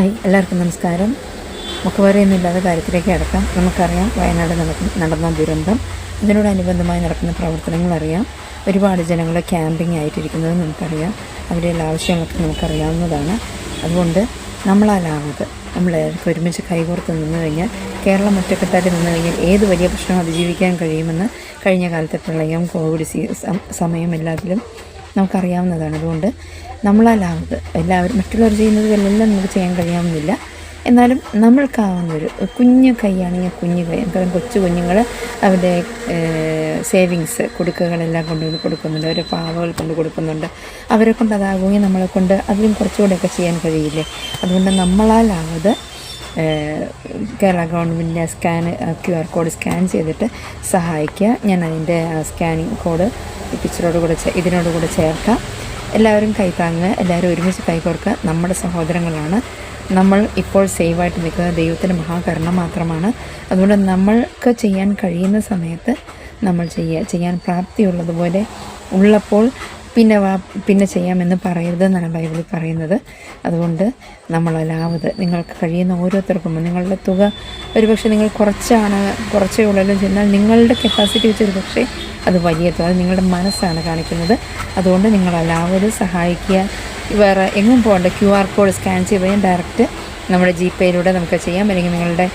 എല്ലാവർക്കും നമസ്കാരം. മുഖവരയൊന്നുമില്ലാതെ കാര്യത്തിലേക്ക് അടക്കാം നമുക്കറിയാം വയനാട് നടക്കുന്ന നടന്ന ദുരന്തം. ഇതിനോടനുബന്ധമായി നടക്കുന്ന പ്രവർത്തനങ്ങൾ അറിയാം ഒരുപാട് ജനങ്ങൾ ക്യാമ്പിംഗ് ആയിട്ടിരിക്കുന്നത് നമുക്കറിയാം. അവരുടെ ആവശ്യങ്ങളൊക്കെ നമുക്കറിയാവുന്നതാണ്. അതുകൊണ്ട് നമ്മളാലാവത് നമ്മളെല്ലാവർക്കും ഒരുമിച്ച് കൈകോർത്ത് നിന്ന് കഴിഞ്ഞാൽ കേരളം ഒറ്റക്കെട്ടായിട്ട് നിന്ന് കഴിഞ്ഞാൽ ഏത് വലിയ പ്രശ്നം അതിജീവിക്കാൻ കഴിയുമെന്ന് കഴിഞ്ഞ കാലത്തെ പ്രളയം കോവിഡ് സമയം എല്ലാത്തിലും നമുക്കറിയാവുന്നതാണ്. അതുകൊണ്ട് നമ്മളാലാവുന്നത് എല്ലാവരും മറ്റുള്ളവർ ചെയ്യുന്നത് എല്ലാം നമുക്ക് ചെയ്യാൻ കഴിയാവുന്നില്ല. എന്നാലും നമ്മൾക്കാവുന്നൊരു കുഞ്ഞു കൈയാണെങ്കിൽ കുഞ്ഞു കൈ കാരണം കൊച്ചു കുഞ്ഞുങ്ങൾ അവരുടെ സേവിങ്സ് കുടുക്കകളെല്ലാം കൊണ്ടുവന്ന് കൊടുക്കുന്നുണ്ട്. അവരെ പാവകൾ കൊണ്ട് കൊടുക്കുന്നുണ്ട്. അവരെ കൊണ്ട് അതാകുമെങ്കിൽ നമ്മളെ കൊണ്ട് അതിലും കുറച്ചുകൂടെയൊക്കെ ചെയ്യാൻ കഴിയില്ലേ? അതുകൊണ്ട് നമ്മളാലാവത് കേരള ഗവൺമെന്റിന്റെ scan Q R code scan ചെയ്തിട്ട് സഹായിക്കുക. ഞാൻ അതിന്റെ സ്കാനിങ് കോഡ് പിക്ചറോട് കൂടെ ഇതിനോട് കൂടെ ചേർക്കാം. എല്ലാവരും കൈത്താങ്ങുക എല്ലാവരും ഒരുമിച്ച് കൈകോർക്കുക. നമ്മുടെ സഹോദരങ്ങളാണ്. നമ്മൾ ഇപ്പോൾ സേവായിട്ട് നിൽക്കുക. ദൈവത്തിന്റെ മഹാകരണം മാത്രമാണ്. അതുകൊണ്ട് നമ്മൾക്ക് ചെയ്യാൻ കഴിയുന്ന സമയത്ത് നമ്മൾ ചെയ്യുക ചെയ്യാൻ പ്രാപ്തിയുള്ളതുപോലെ ഉള്ളപ്പോൾ പിന്നെ വാ പിന്നെ ചെയ്യാമെന്ന് പറയരുതെന്നാണ് ബൈബിളിൽ പറയുന്നത്. അതുകൊണ്ട് നമ്മളല്ലാവത് നിങ്ങൾക്ക് കഴിയുന്ന ഓരോരുത്തർക്കും നിങ്ങളുടെ തുക ഒരുപക്ഷെ നിങ്ങൾ കുറച്ചാണ് കുറച്ചേ ഉള്ളല്ലോ ചെന്നാൽ നിങ്ങളുടെ കപ്പാസിറ്റി വെച്ച് ഒരു പക്ഷേ അത് വലിയ തുക അത് നിങ്ങളുടെ മനസ്സാണ് കാണിക്കുന്നത്. അതുകൊണ്ട് നിങ്ങളല്ലാവത് സഹായിക്കുക. വേറെ എങ്ങും പോകണ്ട ക്യു ആർ കോഡ് സ്കാൻ കഴിഞ്ഞാൽ ഡയറക്റ്റ് നമ്മുടെ ജി പേയിലൂടെ നമുക്ക് ചെയ്യാം. അല്ലെങ്കിൽ നിങ്ങളുടെ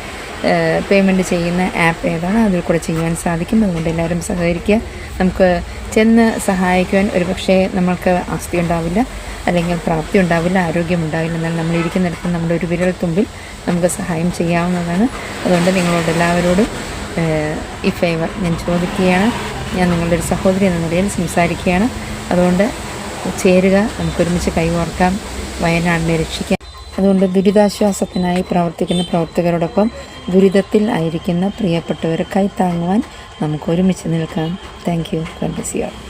പേയ്മെന്റ് ചെയ്യുന്ന ആപ്പ് ഏതാണ്. അതിൽ കൂടെ ചെയ്യാൻ സാധിക്കും. അതുകൊണ്ട് എല്ലാവരും സഹകരിക്കുക. നമുക്ക് ചെന്ന് സഹായിക്കുവാൻ ഒരുപക്ഷെ നമ്മൾക്ക് ആസ്തി ഉണ്ടാവില്ല അല്ലെങ്കിൽ പ്രാപ്തി ഉണ്ടാവില്ല ആരോഗ്യം ഉണ്ടാവില്ല എന്നാൽ നമ്മൾ ഇരിക്കുന്നിടത്ത് നമ്മുടെ ഒരു വിരൽ തുമ്പിൽ നമുക്ക് സഹായം ചെയ്യാവുന്നതാണ്. അതുകൊണ്ട് നിങ്ങളോട് എല്ലാവരോടും ഈ ഫേവർ ഞാൻ ചോദിക്കുകയാണ്. ഞാൻ നിങ്ങളുടെ ഒരു സഹോദരി എന്ന നിലയിൽ സംസാരിക്കുകയാണ്. അതുകൊണ്ട് ചേരുക നമുക്കൊരുമിച്ച് കൈകോർക്കാം. വയനാടിനെ രക്ഷിക്കാം അതുകൊണ്ട് ദുരിതാശ്വാസത്തിനായി പ്രവർത്തിക്കുന്ന പ്രവർത്തകരോടൊപ്പം ദുരിതത്തിൽ ആയിരിക്കുന്ന പ്രിയപ്പെട്ടവരെ കൈത്താങ്ങുവാൻ നമുക്ക് ഒരുമിച്ച് നിൽക്കാം. Thank you കണ്ടസിയോ Thank